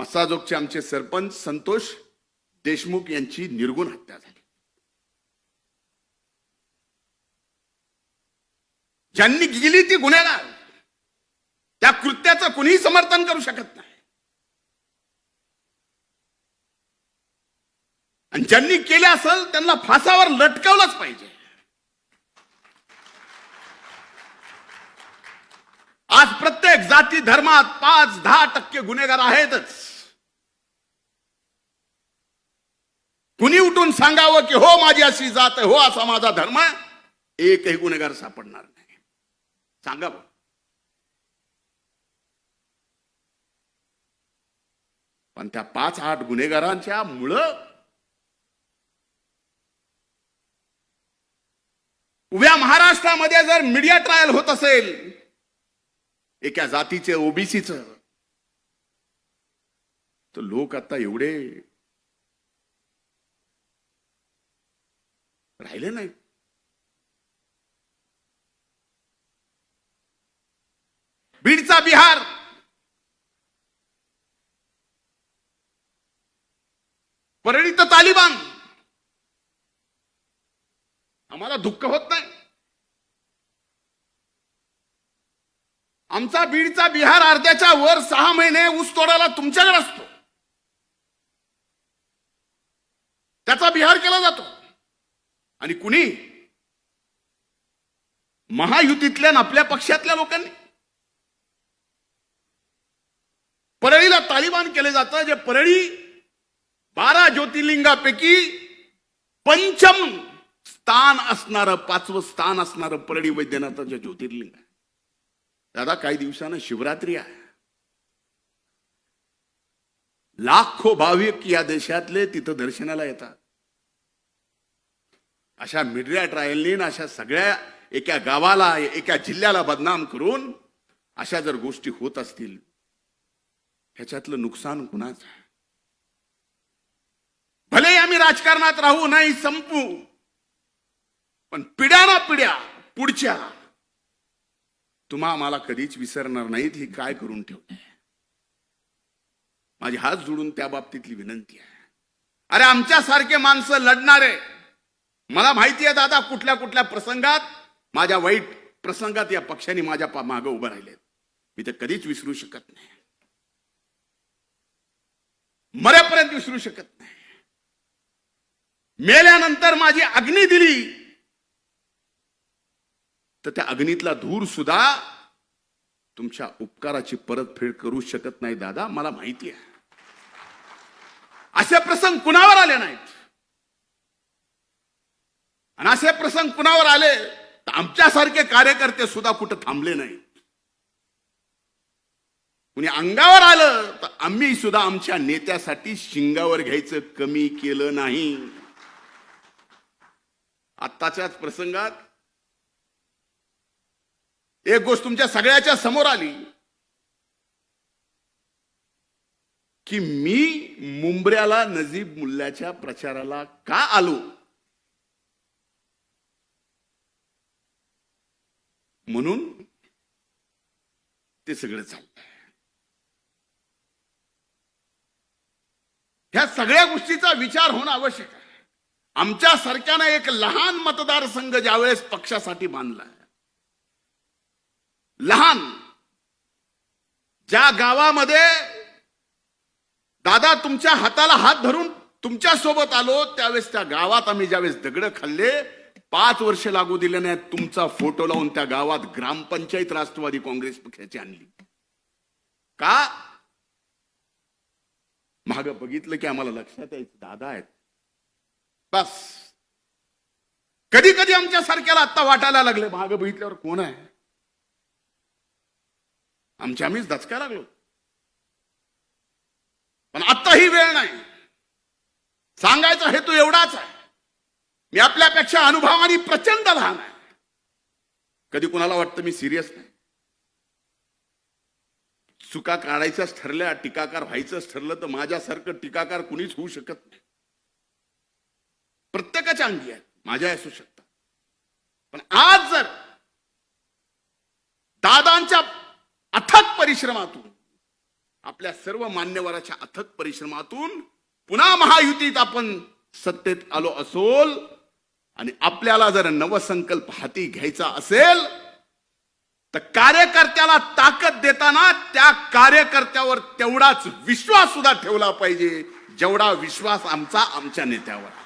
मसाजोगचे आमचे सरपंच संतोष देशमुख यांची निर्गुण हत्या झाली. ज्यांनी गेली ती गुन्हेगार. त्या कृत्याचं कुणीही समर्थन करू शकत नाही. आणि ज्यांनी केलं असेल त्यांना फासावर लटकवलंच पाहिजे आज प्रत्येक जाती धर्मात पाच दहा टक्के गुन्हेगार आहेतच. कुणी उठून सांगावं की हो माझी अशी जात आहे हो असा माझा धर्म एकही गुन्हेगार सापडणार नाही. सांगावं पण त्या पाच आठ गुन्हेगारांच्या मुळं उभ्या महाराष्ट्रामध्ये जर मीडिया ट्रायल होत असेल एका जातीचे ओबीसीच. तर लोक आता एवढे राहिले नाही बीडचा बिहार. परळी तालिबान. आम्हाला दुःख होत नाही. आमचा बीडचा बिहार अर्ध्याच्या वर सहा महिने ऊस तोडायला तुमच्याकडे असतो. त्याचा बिहार केला जातो. आणि कुणी? महायुतीतल्या आपल्या पक्षातल्या लोकांनी. परळीला तालिबान केले जातं जे परळी बारा ज्योतिर्लिंगापैकी पंचम स्थान असणारं पाचवं स्थान असणारं परळी वैद्यनाथाचं ज्योतिर्लिंग आहे. दादा काही दिवसानं शिवरात्री आहे. लाखो भाविक या देशातले तिथं दर्शनाला येतात. अशा मीडिया ट्रायलनी अशा सगळ्या एका गावाला एका जिल्ह्याला बदनाम करून अशा जर गोष्टी होत असतील ह्याच्यातलं नुकसान कुणाचं आहे? भले आम्ही राजकारणात राहू नाही संपू पण पिढ्या ना पिढ्या पुढच्या तुम्हा आम्हाला कधीच विसरणार नाहीत ही काय करून ठेवते माझे हात जोडून त्या बाबतीतली विनंती आहे. अरे आमच्यासारखे माणसं लढणारे मला माहिती आहे दादा कुठल्या कुठल्या प्रसंगात माझ्या वाईट प्रसंगात या पक्षाने माझ्या मागं उभं राहिलेत. मी ते कधीच विसरू शकत नाही. मरेपर्यंत विसरू शकत नाही. मेल्यानंतर माझी अग्नी दिली. तर त्या अग्नीतला धूर सुद्धा तुमच्या उपकाराची परतफेड करू शकत नाही दादा. मला माहिती आहे. असे प्रसंग कुणावर आले नाहीत? आणि असे प्रसंग कुणावर आले? तर आमच्यासारखे कार्यकर्ते सुद्धा कुठं थांबले नाहीत. कुणी अंगावर आलं तर आम्ही सुद्धा आमच्या नेत्यासाठी शिंगावर घ्यायचं कमी केलं नाही. आत्ताच्याच प्रसंगात एक गोष्ट तुमच्या सगळ्याच्या समोर आली. की मी मुंबऱ्याला नजीब मुल्ल्याच्या प्रचाराला का आलो? म्हणून ते सगळं चाललंय ह्या सगळ्या गोष्टीचा विचार होणं आवश्यक आहे. आमच्या सारख्यानं एक लहान मतदारसंघ ज्यावेळेस पक्षासाठी बांधला लहान. ज्या गावामध्ये दादा तुमच्या हाताला हात धरून तुमच्यासोबत आलो त्यावेळेस त्या गावात आम्ही ज्यावेळेस दगड खाल्ले पाच वर्ष लागू दिले नाहीत तुमचा फोटो लावून त्या गावात ग्रामपंचायत राष्ट्रवादी काँग्रेस पक्षाची आणली. का? माग बघितलं की आम्हाला लक्षात यायचं दादा आहेत. बस. कधी कधी आमच्या सारख्याला आत्ता वाटायला लागले माग बघितल्यावर कोण आहे? आमच्या आम्हीच दचकाय लागलो. पण आत्ता ही वेळ नाही. सांगायचा हेतू एवढाच आहे. मी आपल्यापेक्षा अनुभवाने प्रचंड लहान आहे. कधी कुणाला वाटतं मी सिरियस नाही. चुका काढायच्याच ठरल्या टीकाकार व्हायचंच ठरलं तर माझ्यासारखं टीकाकार कुणीच होऊ शकत नाही. प्रत्येकाच्या अंगी आहेत. माझ्या असू शकतात. पण आज जर दादांच्या अथक परिश्रमातून आपल्या सर्व मान्यवराच्या अथक परिश्रमातून पुन्हा महायुतीत आपण सत्तेत आलो असोल आणि आपल्याला जर नवसंकल्प हाती घ्यायचा असेल तर कार्यकर्त्याला ताकद देताना त्या कार्यकर्त्यावर तेवढाच विश्वास सुद्धा ठेवला पाहिजे जेवढा विश्वास आमचा आमच्या नेत्यावर